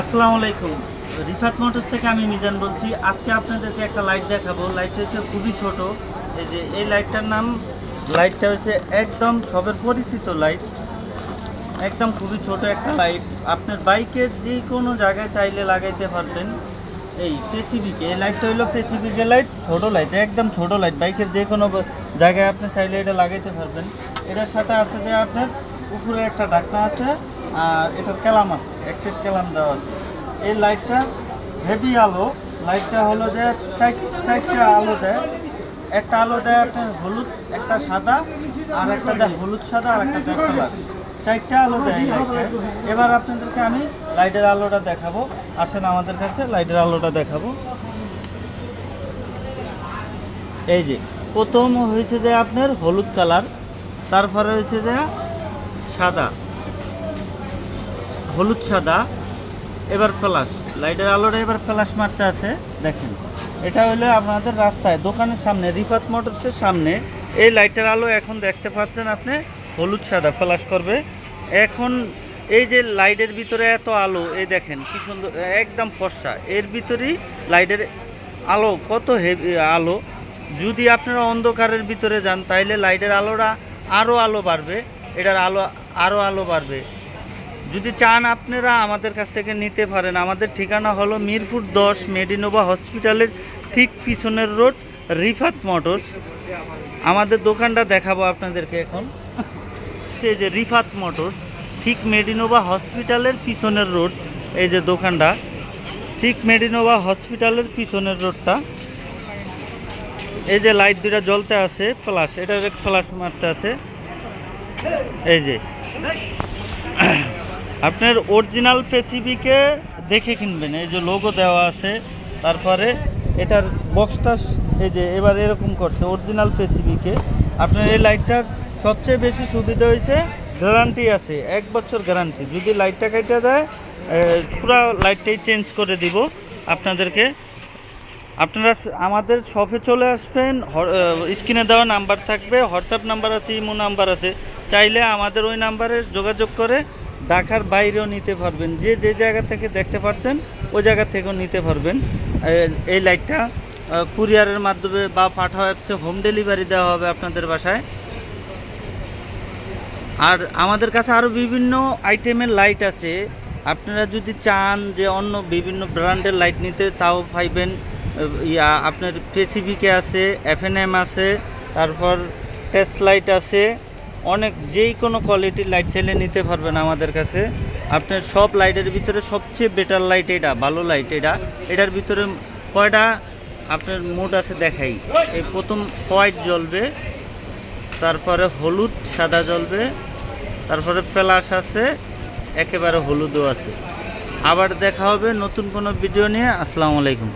আসসালামু আলাইকুম। রিফাত মোটরস থেকে আমি মিজান বলছি। আজকে আপনাদেরকে একটা লাইট দেখাবো। লাইটটা হচ্ছে খুবই ছোট। এই যে, এই লাইটটার নাম লাইটটা হচ্ছে একদম সবের পরিচিত লাইট একদম খুবই ছোট একটা লাইট আপনার বাইকের যে কোনো জায়গায় চাইলে লাগাইতে পারবেন। এই পেসিবিকে এই লাইটটা হলো পেসিবিকে লাইট ছোট লাইট একদম ছোট লাইট বাইকের যে কোনো জায়গায় আপনি চাইলে এটা লাগাইতে পারবেন। এটার সাথে আছে যে আপনার উপরে একটা ঢাকনা আছে। আর এটার ক্যালাম আছে, এক সেট ক্যালাম দেওয়া আছে। এই লাইটটা হেভি আলো, লাইটটা হলো যে চার- চারটা আলো দেয়। একটা আলো দেয় একটা হলুদ, একটা সাদা, আর একটা দেয় হলুদ, সাদা, আর একটা দেয় কালার। চারটা আলো দেয় লাইটটা। এবার আপনাদেরকে আমি লাইটের আলোটা দেখাবো। আসেন আমাদের কাছে, লাইটের আলোটা দেখাবো। এই যে, প্রথম হয়েছে যে আপনার হলুদ কালার, তারপরে হয়েছে যে সাদা। হলুদ সাদা, এবার প্লাস লাইটের আলোটা এবার প্লাস মারতে আছে, দেখেন। এটা হলো আপনাদের রাস্তায়, দোকানের সামনে, রিফাত মোটরসের সামনে। এই লাইটের আলো এখন দেখতে পাচ্ছেন আপনি, হলুদ সাদা ফ্লাশ করবে। এখন এই যে লাইটের ভিতরে এত আলো, এই দেখেন কি সুন্দর, একদম ফর্সা। এর ভিতরেই লাইটের আলো, কত হেভি আলো। যদি আপনারা অন্ধকারের ভিতরে যান, তাইলে লাইটের আলোটা আরও আলো বাড়বে, এটার আলো আরও আলো বাড়বে। যদি চান আপনারা আমাদের কাছ থেকে নিতে পারেন, আমাদের ঠিকানা হলো মিরপুর দশ মেডিনোভা হসপিটালের ঠিক পিছনের রোড, রিফাত মোটরস। আমাদের দোকানটা দেখাবো আপনাদেরকে এখন। সে যে রিফাত মোটরস, ঠিক মেডিনোভা হসপিটালের পিছনের রোড, এই যে দোকানটা। ঠিক মেডিনোভা হসপিটালের পিছনের রোডটা। এই যে লাইট দুটা জ্বলতে আছে, ফ্লাশ। এটার ফ্লাশ মারতে আছে। এই যে। আপনার অরিজিনাল পেসিবিকে দেখে কিনবেন, এই যে লোগো দেওয়া আছে, তারপরে এটার বক্সটা এই যে এবার এরকম করছে অরিজিনাল পেসিবিকে আপনার এই লাইটটার সবচেয়ে বেশি সুবিধা হয়েছে গ্যারান্টি আছে, এক বছর গ্যারান্টি যদি লাইটটা কেটে দেয় পুরো লাইটটাই চেঞ্জ করে দিব আপনাদেরকে। আপনারা আমাদের শপে চলে আসবেন স্ক্রিনে দেওয়া নাম্বার থাকবে হোয়াটসঅ্যাপ নাম্বার আছে, ইমো নাম্বার আছে। চাইলে আমাদের ওই নাম্বারে যোগাযোগ করে ঢাকার বাইরেও নিতে পারবেন। যে যে জায়গা থেকে দেখতে পাচ্ছেন ওই জায়গা থেকেও নিতে পারবেন। এই লাইটটা কুরিয়ারের মাধ্যমে বা পাঠা অ্যাপসে হোম ডেলিভারি দেওয়া হবে আপনাদের বাসায়। আর আমাদের কাছে আরও বিভিন্ন আইটেমের লাইট আছে। আপনারা যদি চান যে অন্য বিভিন্ন ব্র্যান্ডের লাইট নিতে, তাও পাইবেন। ইয়া, আপনার পেসিবিকে আছে এফএনএম আছে, তারপর টেস্ট লাইট আছে। অনেক যেই কোনো কোয়ালিটির লাইট চাইলে নিতে পারবেন আমাদের কাছে। আপনার সব লাইটের ভিতরে সবচেয়ে বেটার লাইট এটা, ভালো লাইট এটা। এটার ভিতরে কয়টা আপনার মুড আছে দেখাই। এই প্রথম হোয়াইট জ্বলবে, তারপরে হলুদ, সাদা জ্বলবে, তারপরে ফ্ল্যাশ আছে, একেবারে হলুদও আছে। আবার দেখা হবে নতুন কোনো ভিডিও নিয়ে। আসসালামু আলাইকুম।